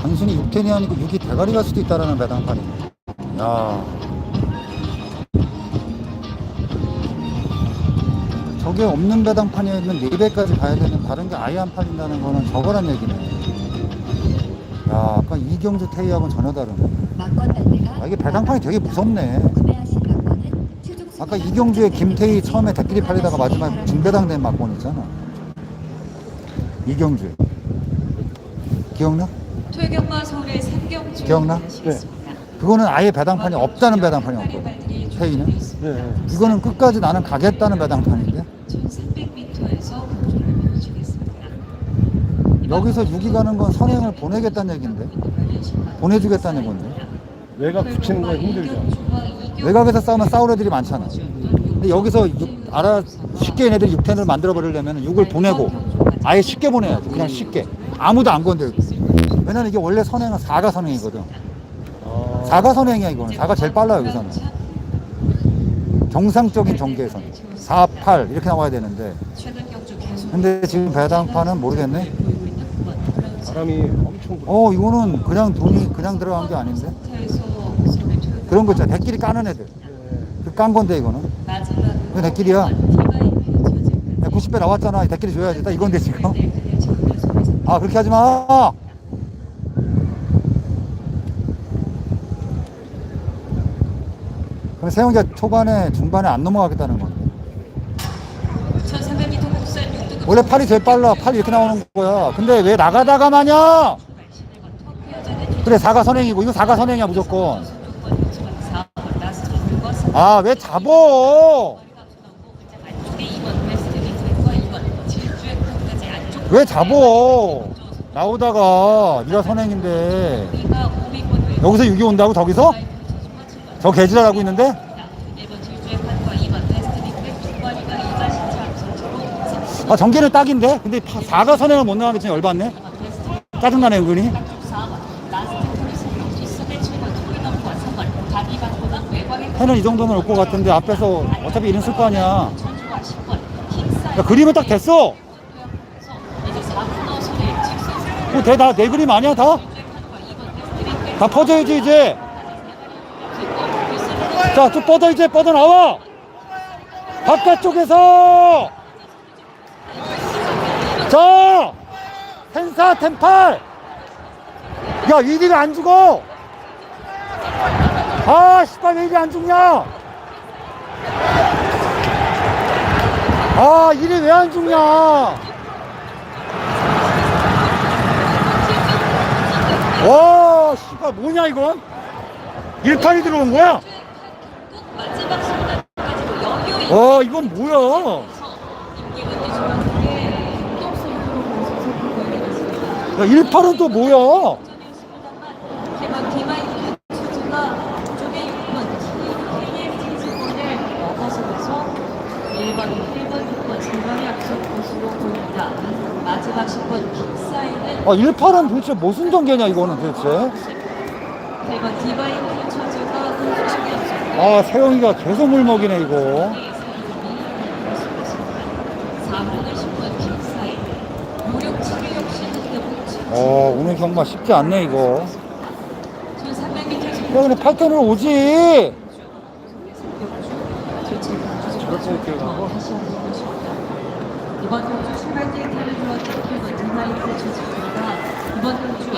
단순히 6텐이 아니고 6이 대가리 갈 수도 있다라는 배당판이. 야. 저게 없는 배당판이면 4배까지 가야 되는 다른 게 아예 안 팔린다는 거는 저거란 얘기네. 야, 아까 이경주 테이하고는 전혀 다르네. 아, 이게 배당판이 되게 무섭네. 아까 이경주의 김태희 처음에 대끼리 팔리다가 마지막에 중배당된 막권 있잖아. 이경주. 기억나? 퇴경마 서울의 삼경주 기억나? 하시겠습니다. 그거는 아예 배당판이 없다는 배당판이 없거든. 페이는? 네. 이거는 끝까지 나는 가겠다는 배당판인데 1300m에서 공조를 보여주겠습니다. 여기서 6이 가는 건 선행을 보내겠다는 얘기인데 보내주겠다는 건데 외곽 붙이는 건 힘들죠. 외곽에서 싸우면 싸울 애들이 많잖아 근데 여기서 6, 알아 쉽게 얘네들이 6텐을 만들어 버리려면 6을 보내고 아예 쉽게 보내야지 그냥 쉽게 아무도 안 건드리고 왜냐면 이게 원래 선행은 4가 선행이거든. 아, 4가 선행이야 이거는. 4가 제일 빨라 여기서는 정상적인 전개에서는 4, 8 이렇게 나와야 되는데. 근데 지금 배당판은 모르겠네. 바람이 엄청. 어 이거는 그냥 돈이 그냥 들어간 게 아닌데? 그런 거 있잖아. 대끼리 까는 애들. 네. 그깐 건데 이거는. 이거 내끼리야. 디바인 펼쳐질 야, 90배 나왔잖아. 대끼리 줘야지. 딱 이건데 지금. 정글 속에서 아 그렇게 하지 마 그럼 세영이가 초반에 중반에 안 넘어가겠다는 건데 1300m 국산 6등급 원래 팔이 제일 빨라. 팔이 이렇게 나오는 거야. 근데 왜 나가다가 마냐? 그래 4가 선행이고. 이거 4가 선행이야 무조건. 아 왜 잡어? 왜 잡어? 나오다가. 네가 선행인데. 여기서 6이 온다고 저기서? 저 개지랄하고 있는데? 아 전개는 딱인데? 근데 4가 선행을 못 나가면 진짜 열받네 짜증나네 은근히 해는 이 정도는 올것 같은데 앞에서 어차피 이름 쓸 거 아니야 야, 그림은 딱 됐어 뭐 대, 다, 내 그림 아니야 다? 다 퍼져야지 이제 자좀 뻗어 이제 뻗어 나와. 바깥쪽에서. 자 텐사 텐팔. 야 이리가 안 죽어. 아 씨발 왜 이리 안 죽냐. 아 이리 왜 안 죽냐. 와 씨발 뭐냐 이건? 1판이 들어온 거야 마지막 순간까지도 여유 와 이건 뭐야? 야 1판은 또 뭐야? 대만 디마인 투수가 쪽에 6번 KMT스권을 넘어서면서 1번, 1번, 6번 중간에 앞선 것으로 보입니다. 마지막 10번 킥사인은 아 1판은 도대체 무슨 전개냐 이거는 도대체 아 세영이가 계속 물먹이네 이거. 4번은 10번 킥사인 5, 6, 7위 역시 흔들붙이 어 오늘 경마 쉽지 않네 이거. 1300m 야 근데 8텐으로 오지? 저렇게. 이번 경주 신발 데이터를 주었던 디나이트 주식입니다. 이번 경주